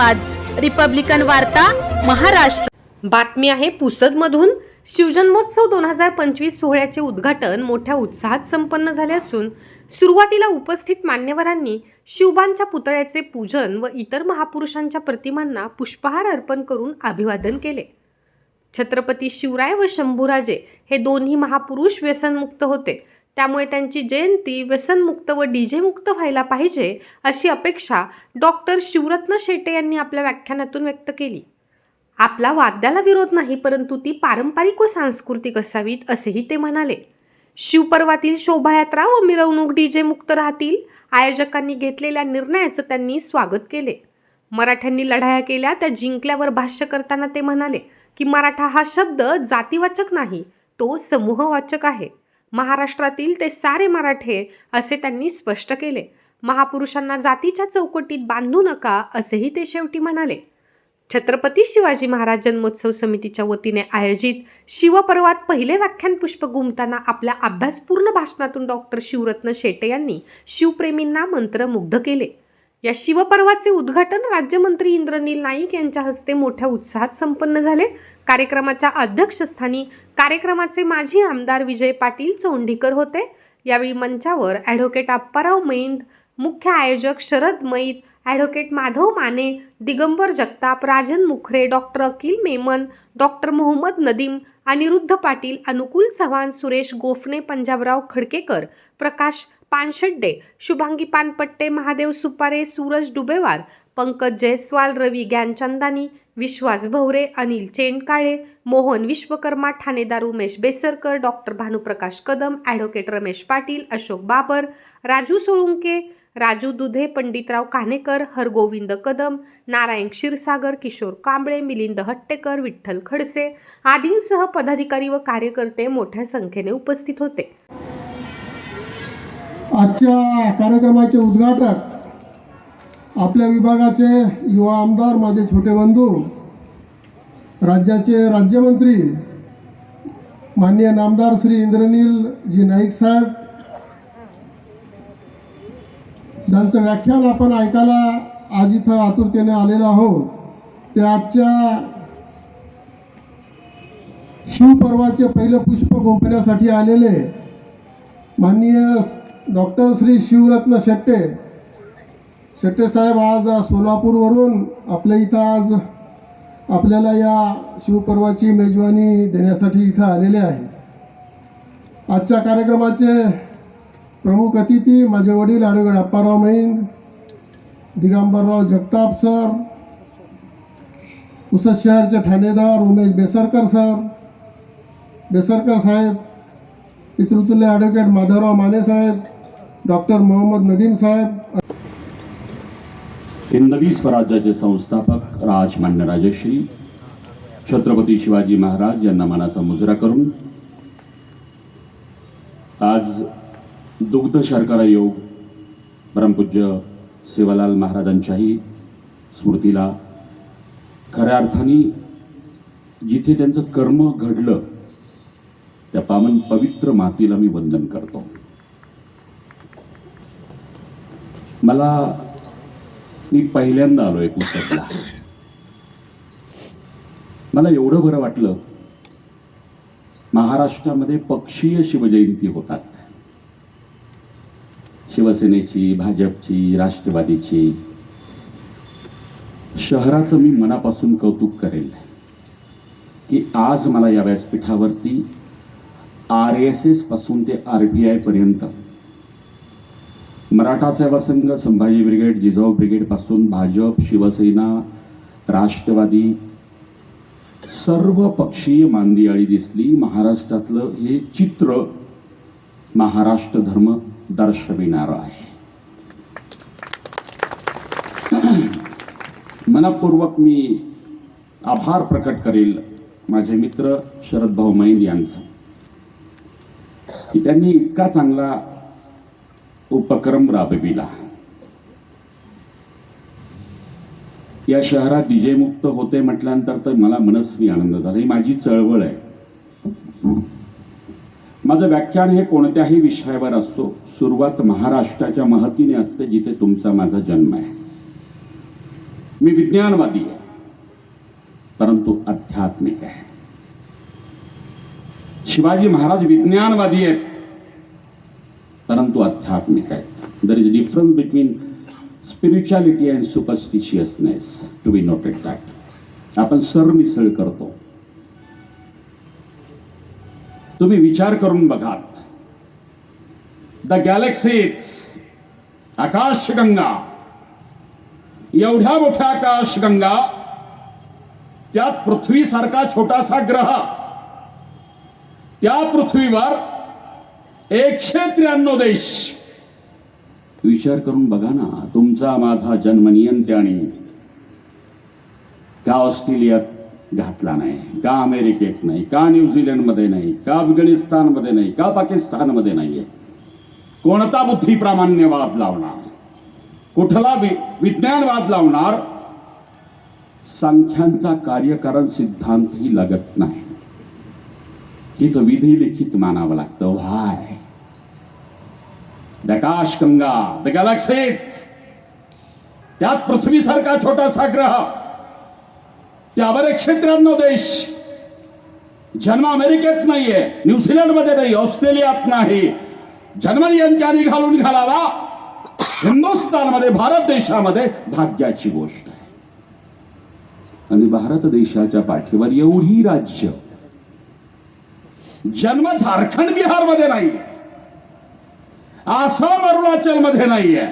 आवाज. रिपब्लिकन वार्ता महाराष्ट्र. बातमी आहे पुसदमधून. शिवजन्मोत्सव दोन हजार पंचवीस सोहळ्याचे उद्घाटन मोठ्या उत्साहात संपन्न झाले असून सुरुवातीला उपस्थित मान्यवरांनी शिवबांच्या पुतळ्याचे पूजन व इतर महापुरुषांच्या प्रतिमांना पुष्पहार अर्पण करून अभिवादन केले. छत्रपती शिवराय व शंभूराजे हे दोन्ही महापुरुष व्यसनमुक्त होते. त्यामुळे त्यांची जयंती व्यसनमुक्त व डीजेमुक्त व्हायला पाहिजे अशी अपेक्षा डॉक्टर शिवरत्न शेटे यांनी आपल्या व्याख्यानातून व्यक्त केली. आपला वाद्याला विरोध नाही परंतु ती पारंपरिक व सांस्कृतिक असावीत असेही ते म्हणाले. शिवपर्वातील शोभायात्रा व मिरवणूक डीजे मुक्त राहतील आयोजकांनी घेतलेल्या निर्णयाचं त्यांनी स्वागत केले. मराठ्यांनी लढाया केल्या त्या जिंकल्यावर भाष्य करताना ते म्हणाले की मराठा हा शब्द जातीवाचक नाही तो समूहवाचक आहे. महाराष्ट्रातील ते सारे मराठे असे त्यांनी स्पष्ट केले. महापुरुषांना जातीच्या चौकटीत बांधू नका असेही ते शेवटी म्हणाले. छत्रपती शिवाजी महाराज जन्मोत्सव समितीच्या वतीने आयोजित शिवपर्वात पहिले व्याख्यान पुष्प गुमताना आपल्या अभ्यासपूर्ण भाषणातून डॉक्टर शिवरत्न शेटे यांनी शिवप्रेमींना मंत्रमुग्ध केले. या शिवपर्वाचे उद्घाटन राज्यमंत्री इंद्रनील नाईक यांच्या हस्ते मोठ्या उत्साहात संपन्न झाले. कार्यक्रमाच्या अध्यक्षस्थानी कार्यक्रमाचे माजी आमदार विजय पाटील चोंडीकर होते. यावेळी मंचावर ॲडव्होकेट अप्पाराव मैंड मुख्य आयोजक Sharad Mait advocate Madhav Mane Digambar Jagtap Rajan Mukhare doctor Akil Memon doctor Mohammad Nadeem Aniruddha Patil Anukul Chavan Suresh Gophane Panjabrao Khadkekar Prakash Panshadde Shubhangi Panpatte Mahadev Supare Suraj Dubewar Pankaj Jaiswal Ravi Gyanchandani Vishwas Bhavre Anil Chendkale Mohan Vishwakarma ठाणेदार Umesh Besarkar doctor Bhanuprakash Kadam advocate Ramesh Patil Ashok Babar Raju Solunke Raju Dudhe Panditrao Kanekar Hargovind Kadam Narayan Kshirsagar Kishore Kamble Milind Hattekar Vitthal Khadse आदींसह पदाधिकारी व कार्यकर्ते मोठ्या संख्येने उपस्थित होते. आजच्या कार्यक्रमाचे उद्घाटक आपल्या विभागाचे युवा आमदार माझे छोटे बंधू राज्याचे राज्यमंत्री माननीय नामदार श्री इंद्रनील जी नाईक साहेब. ज्यांचं व्याख्यान आपण ऐकायला आज इथं आतुरतेने आलेलो आहोत ते आजच्या शिवपर्वाचे पहिलं पुष्प गुंपण्यासाठी आलेले माननीय डॉक्टर श्री शिवरत्न शेट्टे. शेट्टे साहेब आज सोलापूरवरून आपल्या इथं आज आपल्याला या शिवपर्वाची मेजवानी देण्यासाठी इथं आलेले आहे. आजच्या कार्यक्रमाचे प्रमुख अतिथी माझे वडील ॲडव्होकेट अप्पाराव मैंद दिगंबरराव जगताप सर उसद शहरचे ठाणेदार उमेश बेसरकर सर बेसरकर साहेब पितृतुल्य ॲडव्होकेट माधवराव माने साहेब डॉक्टर मोहम्मद नदीम साहेब हिंदवी स्वराज्याचे संस्थापक राजमान्य राजश्री छत्रपती शिवाजी महाराज यांना मानाचा मुजरा करून आज दुग्ध शर्करा योग परमपूज्य सेवालाल महाराजांच्याही स्मृतीला खऱ्या अर्थाने जिथे त्यांचं कर्म घडलं त्या पावन पवित्र मातीला मी वंदन करतो. मला मी पहिल्यांदा आलो एक पुस्तकला मला एवढं बरं वाटलं महाराष्ट्रामध्ये पक्षीय शिवजयंती होतात. शिवसेनेची भाजपची राष्ट्रवादीची. शहराचं मी मनापासून कौतुक करेल की आज मला या व्यासपीठावरती आर एस एसपासून ते आर बी आय पर्यंत. मराठा सेवा संघ संभाजी ब्रिगेड जिजाऊ ब्रिगेडपासून भाजप शिवसेना राष्ट्रवादी सर्व पक्षीय मांदियाळी दिसली. महाराष्ट्रातलं हे चित्र महाराष्ट्र धर्म दर्शविणारं आहे. मनपूर्वक मी आभार प्रकट करेल माझे मित्र शरद भाऊ मैन यांचं. की त्यांनी इतका चांगला उपक्रम राबविला. या शहरात डीजेमुक्त होते म्हटल्यानंतर तर मला मनस्वी आनंद झाला. ही माझी चळवळ आहे. माझं व्याख्यान हे कोणत्याही विषयावर असतो सुरुवात महाराष्ट्राच्या महतीने असते जिथे तुमचा माझा जन्म आहे. मी विज्ञानवादी आहे परंतु आध्यात्मिक आहे. शिवाजी महाराज विज्ञानवादी आहेत परंतु आध्यात्मिक आहेत there is difference between spirituality and superstitiousness to be noted that आपण सरमिसळ करतो। तुम्ही विचार करून बघात द गॅलेक्सीज आकाशगंगा एवढ्या मोठ्या आकाशगंगा त्यात पृथ्वीसारखा छोटासा ग्रह त्या पृथ्वीवर एकशे त्र्याण्णव देश. विचार करून बघा ना तुमचा माझा जन्म नियंत्याने का ऑस्ट्रेलियात घातला नाही का अमेरिकेत नाही का न्यूझीलंडमध्ये नाही का अफगाणिस्तानमध्ये नाही का पाकिस्तानमध्ये नाहीये? कोणता बुद्धी प्रामाण्यवाद लावणार? कुठला विज्ञानवाद लावणार? संख्यांचा कार्यकारण सिद्धांतही लागत नाही. तिथं विधी लिखित मानावं लागतं. व्हाय. दकाश गंगा द गॅलेक्सीज त्यात पृथ्वीसारखा छोटासा ग्रह. त्यावर एकशे त्र्याण्णव देश. जन्म अमेरिकेत नाहीये. न्यूझीलंडमध्ये नाही. ऑस्ट्रेलियात नाही. जन्मनियंत्याने घालून घालावा. हिंदुस्थानमध्ये भारत देशामध्ये भाग्याची गोष्ट आहे. आणि भारत देशाच्या पाठीवर एवढी राज्य जन्म झारखंड बिहारमध्ये नाहीये. आसाम अरुणाचलमध्ये नाहीये.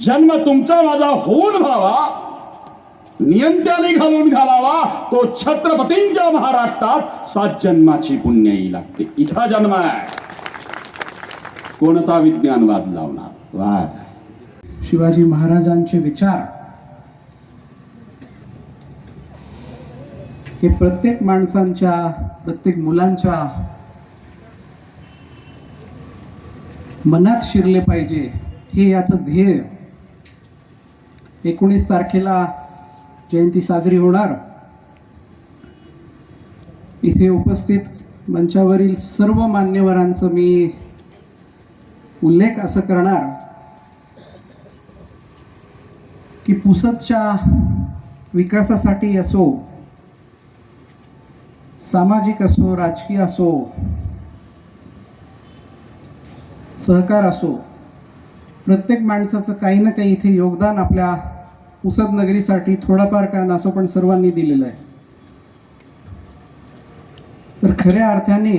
जन्म तुमचा माझा होऊन व्हावा. नियंत्याने घालून घालावा. तो छत्रपतींच्या महाराष्ट्रात सात जन्माची पुण्याई लागते. इथं जन्म आहे. कोणता विज्ञानवाद लावणार? वा शिवाजी महाराजांचे विचार हे प्रत्येक माणसांच्या प्रत्येक मुलांच्या मनात शिरले पाहिजे हे याचं ध्येय. एकोणीस तारखेला जयंती साजरी होणार. इथे उपस्थित मंचावरील सर्व मान्यवरांचं मी उल्लेख असं करणार की पुसदच्या विकासासाठी असो सामाजिक असो राजकीय असो सहकार असो प्रत्येक माणसाचं काही ना काही इथे योगदान आपल्या उसद नगरीसाठी थोडाफार का नसो पण सर्वांनी दिलेलं आहे. तर खऱ्या अर्थाने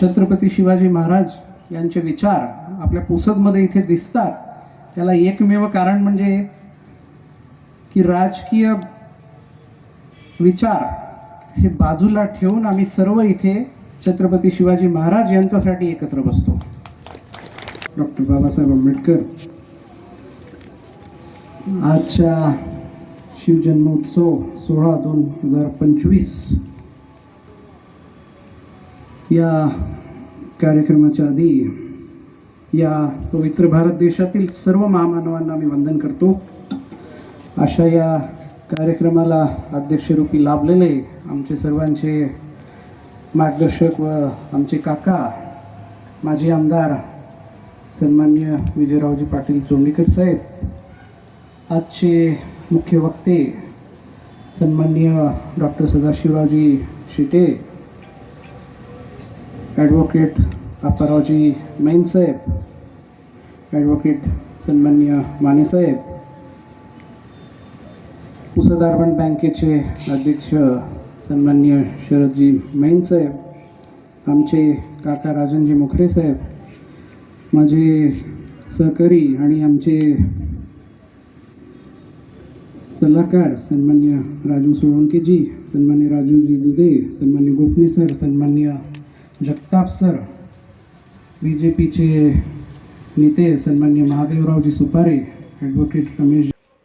छत्रपती शिवाजी महाराज यांचे विचार आपल्या पुसदमध्ये इथे दिसतात. त्याला एकमेव कारण म्हणजे की राजकीय विचार हे बाजूला ठेवून आम्ही सर्व इथे छत्रपती शिवाजी महाराज यांच्यासाठी एकत्र बसतो. डॉक्टर बाबासाहेब आंबेडकर. आजच्या शिवजन्मोत्सव सोळा दोन हजार पंचवीस. या कार्यक्रमाच्या आधी या पवित्र भारत देशातील सर्व महामानवांना मी वंदन करतो. अशा या कार्यक्रमाला अध्यक्षरूपी लाभलेले आमचे सर्वांचे मार्गदर्शक व आमचे काका माजी आमदार सन्मान्य विजयरावजी पाटील चोंडीकर साहेब आजचे मुख्य वक्ते सन्मान्य डॉक्टर सदाशिवरावजी शिटे ॲडव्होकेट अप्पारावजी मैनसाहेब ॲडव्होकेट सन्मान्य माने साहेब अर्बन बँकेचे अध्यक्ष सन्मान्य शरदजी मैनसाहेब आमचे काका राजनजी मुखरे साहेब माझे सहकारी आणि आमचे सल्लागार सन्मान्य राजू सोळंकेजी सन्मान्य राजूजी दुधे सन्मान्य गोपने सर सन्मान्य जगताप सर बी जे पीचे नेते सन्मान्य महादेवरावजी सुपारे ॲडव्होकेट रमेश